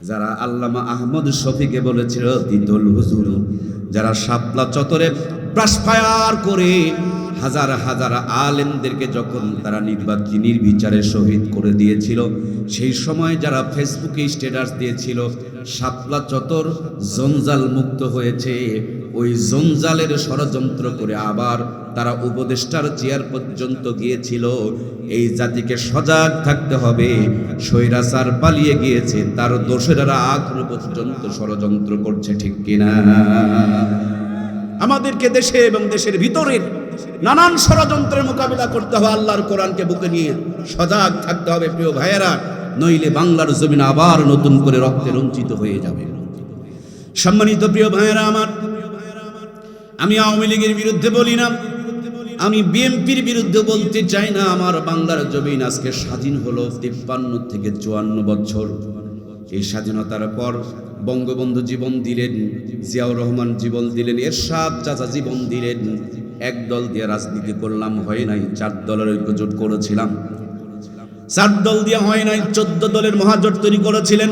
যারা আল্লামা আহমদ শফিকে বলেছিল, তিতল হুজুর, যারা সাপলা চত্বরে প্রাসফায়ার করে হাজার হাজার আলেমদেরকে যখন তারা নির্বাচনী নির্বিচারে শহীদ করে দিয়েছিল, সেই সময় যারা ফেসবুকে স্ট্যাটাস দিয়েছিল সাপলা চত্বর জঞ্জাল মুক্ত হয়েছে। ওই জঞ্জালের ষড়যন্ত্র করে আবার তারা উপদেষ্টার চেয়ার পর্যন্ত গিয়েছিল। এই জাতিকে সজাগ থাকতে হবে। স্বৈরাচার পালিয়ে গিয়েছে। তার দোষেরা আগ্রহ পর্যন্ত ষড়যন্ত্র করছে, ঠিক কিনা? আমাদেরকে দেশে এবং দেশের ভিতরের নানান ষড়যন্ত্রের মোকাবিলা করতে হবে আল্লাহর কোরআনকে বুকে নিয়ে। সজাগ থাকতে হবে, প্রিয় ভাইয়েরা। নইলে বাংলার জমিন আবার নতুন করে রক্তে রঞ্চিত হয়ে যাবে। সম্মানিত প্রিয় ভাইয়েরা আমার আমি আওয়ামী লীগের বিরুদ্ধে বলি না। আমি বিএনপির বিরুদ্ধে বলতে চাই না, আমার বাংলার জমিন আজকে স্বাধীন হলো তিপ্পান্ন থেকে চুয়ান্ন বছর। এই স্বাধীনতার পর বঙ্গবন্ধু জীবন দিলেন, জিয়াউর রহমান জীবন দিলেন, এরশাদ চাচা জীবন দিলেন। এক দল দিয়ে রাজনীতি করলাম, হয় নাই, চার দলের ঐক্যজোট করেছিলাম। চার দল দিয়ে হয় নাই, চোদ্দ দলের মহাজোট তৈরি করেছিলেন।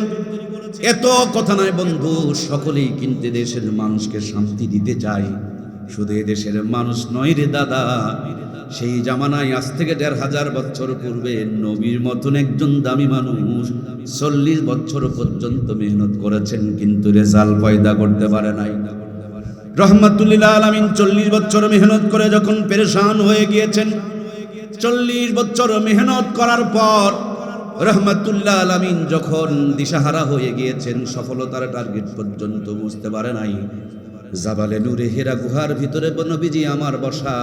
এত কথা নয় বন্ধু, সকলেই কিন্তু দেশের মানুষকে শান্তি দিতে চায়। শুধু দেশের মানুষ নয় রে দাদা। সেই জামানায় আজ থেকে দেড় হাজার বছর পূর্বে নবীর মতন একজন দামি মানুষ চল্লিশ বছর পর্যন্ত মেহনত করেছেন, কিন্তু রেজাল্ট পয়দা করতে পারে নাই। রহমাতুল্লিল্লাহ আলমিন চল্লিশ বছর মেহনত করে যখন পেরেশান হয়ে গিয়েছেন, চল্লিশ বছর মেহনত করার পর রহমাতুল্লাহ আলমিন যখন দিশাহারা হয়ে গিয়েছেন, সফলতার টার্গেট পর্যন্ত বুঝতে পারে নাই। জাবালে নূরে হেরা গুহার ভিতরে নবীজি আমার বসা।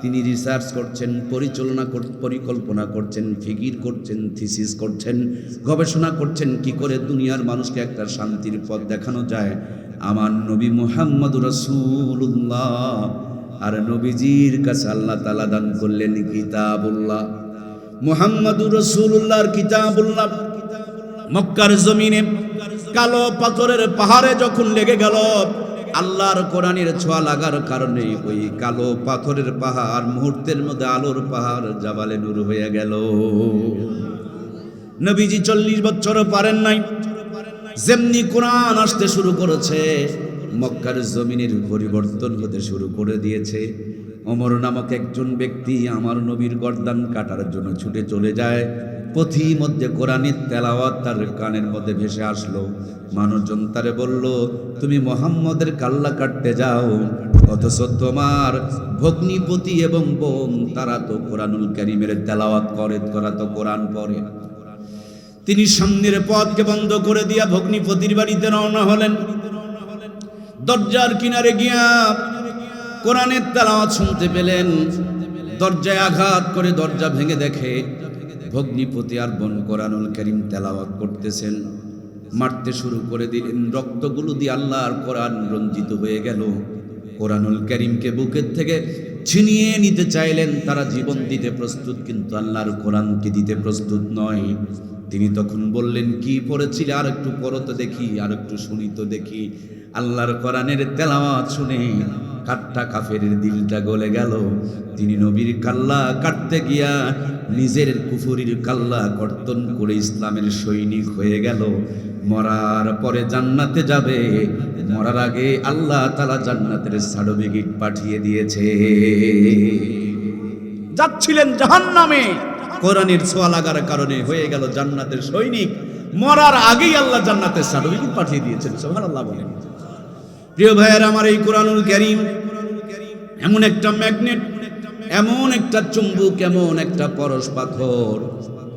তিনি রিসার্চ করছেন, পরিচালনা পরিকল্পনা করছেন ফিকির করছেন থিসিস করছেন, গবেষণা করছেন, কি করে দুনিয়ার মানুষকে একটা শান্তির পথ দেখানো যায়। আমার নবী মুহাম্মদ রসুল্লাহ আর নবীজির কাছে আল্লাহ তালা দান করলেন কিতাবুল্লাহ। মুহাম্মদুর রসুল্লাহর কিতাবুল্লাহ। মক্কার জমিনে কালো পাথরের পাহাড়ে যখন লেগে গেল আল্লাহর কোরআনের ছোঁয়া লাগার কারণে ওই কালো পাথরের পাহাড় মুহূর্তের মধ্যে আলোর পাহাড় জাবালে নূর হয়ে গেল। নবীজি চল্লিশ বছরও পারেন নাই। যেমনি কোরআন আসতে শুরু করেছে, মক্কার জমিনের পরিবর্তন হতে শুরু করে দিয়েছে। অমর নামক একজন ব্যক্তি আমার নবীর গর্দান কাটার জন্য ছুটে চলে যায়। পথি মধ্যে কোরআনের তেলাওয়াত তার কানের মধ্যে ভেসে আসলো। মানুষজন তারে বলল, তুমি মোহাম্মদের কাল্লা কাটতে যাও। অথচ তোমার ভগ্নিপতি এবং বোন, তারা তো কোরআনুল করিমের তেলাওয়াত করে, তারা তো কোরআন পড়ে। তিনি সামনের পথকে বন্ধ করে দিয়া ভগ্নিপতির বাড়িতে রওনা হলেন। দরজার কিনারে গিয়া কোরআনের তেলাওয়াত শুনতে পেলেন। দরজায় আঘাত করে দরজা ভেঙে দেখে ভগ্নিপতি আর বোন কোরআনুল করিম তেলাওয়াত করতেছেন। মারতে শুরু করে দিলেন, রক্তগুলো দিয়ে আল্লাহর কোরআন রঞ্জিত হয়ে গেল। কোরআনুল করিমকে বুকের থেকে ছিনিয়ে নিতে চাইলেন, তারা জীবন দিতে প্রস্তুত, কিন্তু আল্লাহর কোরআনকে দিতে প্রস্তুত নয়। তিনি তখন বললেন, কি পড়েছিলে? আর একটু পড়ো তো দেখি, আর একটু শুনি তো দেখি। আল্লাহর কোরআনের তেলাওয়াত শুনে কাঠটা কাফের দিলটা গলে গেল। তিনি নবীর কাল্লা কাটতে গিয়া নিজের কুফুরির কাল্লা কর্তন করে ইসলামের সৈনিক হয়ে গেল। মরার পরে জান্নাতে যাবে। মরার আগে আল্লাহ তালা জান্নাতের সার্টিফিকেট পাঠিয়ে দিয়েছে। যাচ্ছিলেন জাহান্নামে। কোরআনের ছোঁয়া লাগার কারণে হয়ে গেল জান্নাতের সৈনিক। মরার আগেই আল্লাহ জান্নাতের সার্টিফিকেট পাঠিয়ে দিয়েছেন। সুবহানাল্লাহ বলেন। প্রিয় ভাইয়ের, আমার এই কোরআনুল করিম এমন একটা ম্যাগনেট, এমন একটা চুম্বুক, এমন একটা পরশ পাথর।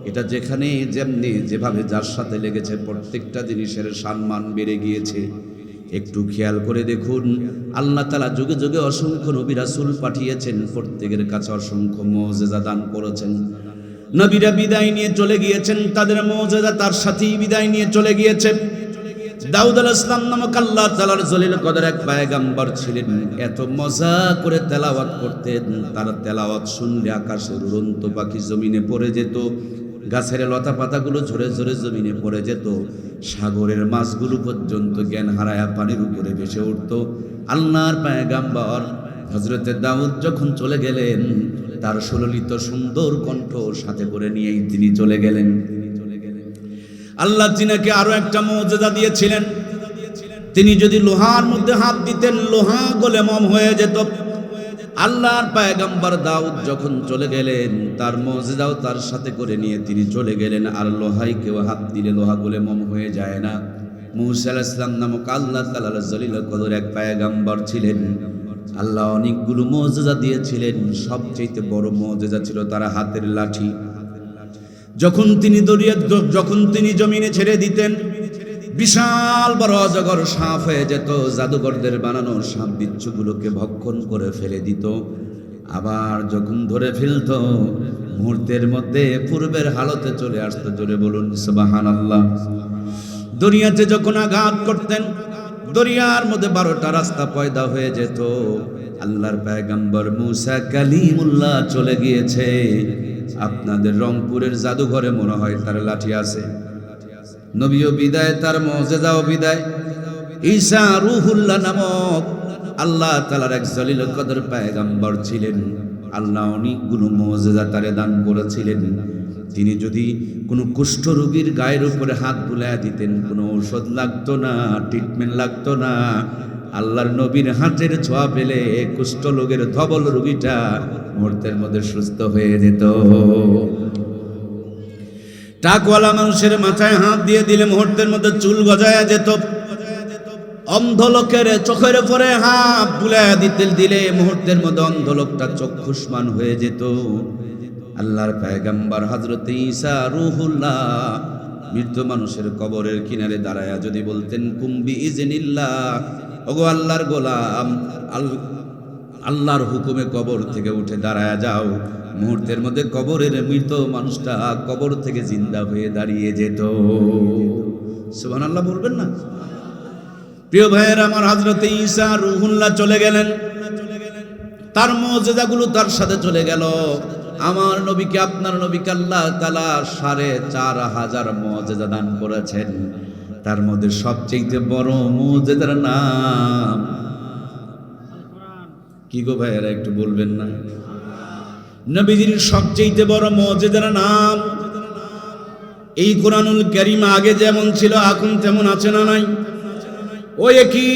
এটা যেখানে, যেমনি যেভাবে যার সাথে লেগেছে প্রত্যেকটা জিনিসের সম্মান বেড়ে গিয়েছে। একটু খেয়াল করে দেখুন, আল্লাহ তালা যুগে যুগে অসংখ্য নবী রাসূল পাঠিয়েছেন, প্রত্যেকের কাছে অসংখ্য মৌজেজা দান করেছেন। নবীরা বিদায় নিয়ে চলে গিয়েছেন, তাদের মৌজেজা তার সাথেই বিদায় নিয়ে চলে গিয়েছেন। দাউদ আল ইসলাম নামক আল্লাহ তালার জলিল কদর এক পায়গাম্বর ছিলেন। এত মজা করে তেলাওয়াত করতেন, তার তেলাওয়াত শুনলে আকাশের উড়ন্ত পাখি জমিনে পড়ে যেত, গাছের লতা পাতাগুলো ঝরে ঝরে জমিনে পড়ে যেত, সাগরের মাছগুলো পর্যন্ত জ্ঞান হারায়া পানির উপরে ভেসে উঠত। আল্লাহর পায়গাম্বর হজরতে দাউদ যখন চলে গেলেন, তার সুললিত সুন্দর কণ্ঠ সাথে করে নিয়েই তিনি চলে গেলেন। আল্লাহ তিনাকে আরও একটা মর্যাদা দিয়েছিলেন। তিনি যদি লোহার মধ্যে হাত দিতেন, লোহা গলে মম হয়ে যেত। আল্লাহর পায়গাম্বার দাউদ যখন চলে গেলেন, তার মর্যাদাও তার সাথে করে নিয়ে তিনি চলে গেলেন। আর লোহাই কেউ হাত দিলে লোহা গলে মম হয়ে যায় না। মুসা আলাইহিস সালাম নামক আল্লাহ জলিল কদর এক পায়গাম্বার ছিলেন। আল্লাহ অনেকগুলো মর্যাদা দিয়েছিলেন। সবচেয়ে বড় মর্যাদা ছিল তার হাতের লাঠি। যখন তিনি দরিয়া যখন তিনি জমিনে ছেড়ে দিতেন, বিশাল বড় অজগর সাপ হয়ে যেত জাদুঘরদের বানানো সাপ বিচ্ছুগুলোকে ভক্ষণ করে ফেলে দিত। আবার যখন ধরে ফেলত, মুহূর্তের মধ্যে পূর্বের হালতে চলে আসতো, জোরে বলুন সুবাহান আল্লাহ দরিয়াতে যখন আঘাত করতেন, দরিয়ার মধ্যে বারোটা রাস্তা পয়দা হয়ে যেত। আল্লাহর পায়গাম্বর মুসা কালিমুল্লাহ চলে গিয়েছে। আপনাদের রংপুরের জাদুঘরে মনে হয় তার লাঠি আছে। নবীও বিদায়, তার মজেদাও বিদায়। ঈসা রুহুল্লাহ নামক আল্লাহ তালার এক জলিল কদর পায়গাম্বর ছিলেন। আল্লাহ অনেকগুলো মজেদা তারে দান করেছিলেন। তিনি যদি কোনো কুষ্ঠ রোগীর গায়ের উপরে হাত বুলায় দিতেন, কোনো ঔষধ লাগতো না ট্রিটমেন্ট লাগতো না আল্লাহর নবীর হাতের ছোঁয়া পেলে কুষ্ঠ রোগের ধবল রোগীটা মুহূর্তের মধ্যে সুস্থ হয়ে যেত। টাকওয়ালা মানুষের মাথায় হাত দিয়ে দিলে মুহূর্তের মধ্যে চুল গজায়া যেত। অন্ধ লোকের চোখের উপরে হাত বুলায়া দিতে দিলে মুহূর্তের মধ্যে অন্ধ লোকটা চক্ষুষ্মান হয়ে যেত। আল্লাহর পায়গাম্বার হজরত ঈসা রুহুল্লাহ মৃত মানুষের কবরের কিনারে দাঁড়ায়া যদি বলতেন কুম্বি ইজনিল্লাহ ওগো আল্লাহর গোলাম আল্লাহর হুকুমে কবর থেকে উঠে দাঁড়ায়া যাও। মুহূর্তের মধ্যে কবরের মৃত মানুষটা কবর থেকে জিন্দা হয়ে দাঁড়িয়ে যেত। সুবহান আল্লাহ বলবেন না? প্রিয় ভাইয়ের, আমার হাজরতে ঈসা রুহুল্লাহ চলে গেলেন। তার মর্যাদাগুলো তার সাথে চলে গেল। আমার নবীকে, আপনার নবীকে আল্লাহ তালা সাড়ে চার হাজার মর্যাদা দান করেছেন। তার মধ্যে সবচেয়ে বড় মর্যাদার নাম। কি গো ভাইয়েরা, একটু বলবেন না? নবীজির সবচেয়ে বড় মর্যাদার নাম। এই কোরআনুল করিম আগে যেমন ছিল, এখন তেমন আছে না নাই? ওই একই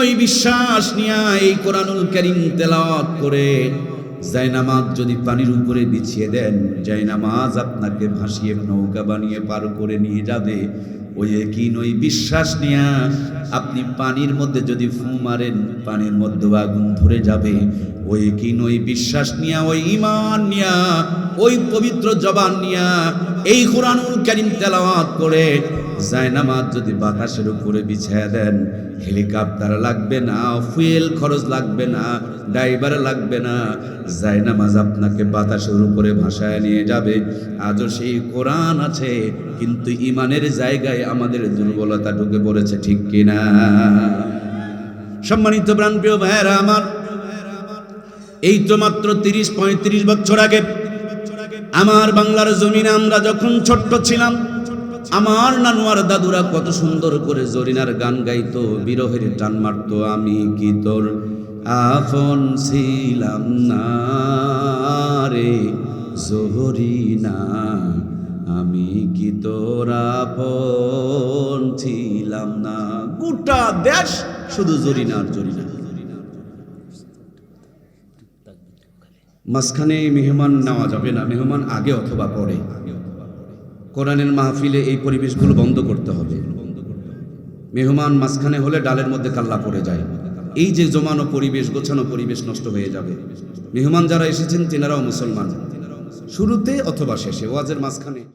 ওই বিশ্বাস নিয়া এই কোরআনুল করিম তেলাওয়াত করে জায়নামাজ যদি পানির উপরে বিছিয়ে দেন জায়নামাজ আপনাকে ভাসিয়ে নৌকা বানিয়ে পার করে নিয়ে যাবে। ওই একই ওই বিশ্বাস নিয়া আপনি পানির মধ্যে যদি ফু মারেন, পানির মধ্যে আগুন ধরে যাবে। ওই কি ওই বিশ্বাস নিয়া ওই ইমান নিয়া, ওই পবিত্র জবান নিয়া, এই তেলাওয়াত করে জায়নামাজ যদি বাতাসের উপরে বিছায়া দেন, হেলিকপ্টার লাগবে না, ফুয়েল খরচ লাগবে না, ড্রাইভার লাগবে না, জায়নামাজ আপনাকে বাতাসের উপরে ভাসায় নিয়ে যাবে। আজও সেই কোরআন আছে, কিন্তু ইমানের জায়গায় আমাদের দুর্বলতা ঢুকে পড়েছে, ঠিক কিনা? সম্মানিত প্রাণপ্রিয় ভাইয়েরা আমার, এই তো মাত্র তিরিশ, পঁয়ত্রিশ বছর আগে, আমার বাংলার জমিনে আমরা যখন ছোট্ট ছিলাম আমার নানুয়ার দাদুরা কত সুন্দর করে জরিনার গান গাইতো, বিরহের টান মারতো, আমি কি তোর আপন ছিলাম না রে? জহরিনা, আমি কি তোর আপন ছিলাম না? গোটা দেশ শুধু জরিনার জরিনা। মাঝখানে মেহমান নেওয়া যাবে না, মেহমান আগে অথবা পরে। কোরআনের মাহফিলে এই পরিবেশগুলো বন্ধ করতে হবে। মেহমান মাঝখানে হলে ডালের মধ্যে কাল্লা পড়ে যায়। এই যে জমানো পরিবেশ, গোছানো পরিবেশ নষ্ট হয়ে যাবে। মেহমান যারা এসেছেন, তেনারাও মুসলমান। শুরুতে অথবা শেষে, ওয়াজের মাঝখানে।